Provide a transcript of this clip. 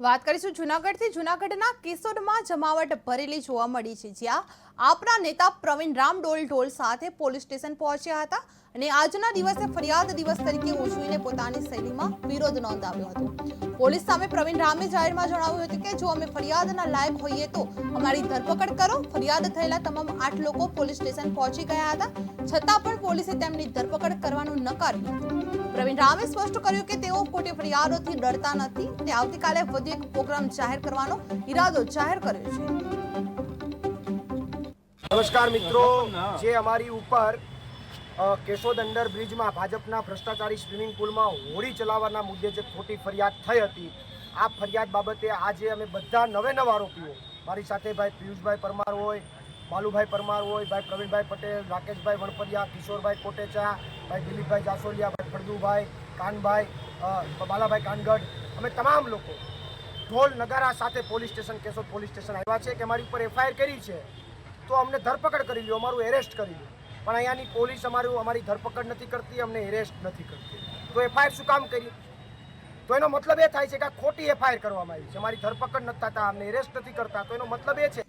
વાત કરીશું જૂનાગઢથી. જૂનાગઢના કેશોદમાં જમાવટ ભરેલી જોવા મળી છે, જ્યાં આપના નેતા પ્રવીણ રામ ડોલ ઢોલ સાથે પોલીસ સ્ટેશન પહોંચ્યા હતા અને આજના દિવસે ફરિયાદ દિવસ તરીકે ઉજવીને પોતાની શૈલીમાં વિરોધ નોંધાવ્યો હતો. પોલીસ સામે પ્રવીણ રામે જાહેરમાં જણાવ્યું હતું કે, જો અમે ફરિયાદના લાયક હોઈએ તો અમારી ધરપકડ કરો. ફરિયાદ થયેલા તમામ આઠ લોકો પોલીસ સ્ટેશન પહોંચી ગયા હતા. છતાં પણ પોલીસે તેમની ધરપકડ કરવાનું નકાર્યું હતું. પ્રવીણ રામે સ્પષ્ટ કર્યું કે, તેઓ ખોટી ફરિયાદોથી ડરતા નથી. તે આવતીકાલે વધુ એક પ્રોગ્રામ જાહેર કરવાનો ઈરાદો જાહેર કર્યો છે. નમસ્કાર મિત્રો. જે અમારી ઉપર કેશોદ અંડર બ્રિજમાં ભાજપના ભ્રષ્ટાચારી સ્વિમિંગ પુલમાં હોળી ચલાવવાના મુદ્દે જે ખોટી ફરિયાદ થઈ હતી, આ ફરિયાદ બાબતે આજે અમે બધા નવે નવા આરોપીઓ, મારી સાથે ભાઈ પિયુષભાઈ પરમાર હોય, બાલુભાઈ પરમાર હોય, ભાઈ પ્રવીણભાઈ પટેલ, રાકેશભાઈ વણપરિયા, કિશોરભાઈ કોટેચા, ભાઈ દિલીપભાઈ જાસોલિયા, ભાઈ ફળદુભાઈ કાનભાઈ બાલાભાઈ કાનગઢ, અમે તમામ લોકો ઢોલ નગારા સાથે police station Keshod police station આવ્યા છે કે અમારી ઉપર એફઆઈઆર કરી છે, તો અમને ધરપકડ કરી લ્યો, અમારું એરેસ્ટ કરી લ્યો. પણ અહીંયાની પોલીસ અમારું, અમારી ધરપકડ નથી કરતી, અમને એરેસ્ટ નથી કરતી. તો એફઆઈઆર શું કામ કરી તો એનો મતલબ એ થાય છે કે ખોટી એફઆઈઆર કરવામાં આવી છે. અમારી ધરપકડ નથી થતા, અમને એરેસ્ટ નથી કરતા, તો એનો મતલબ એ છે.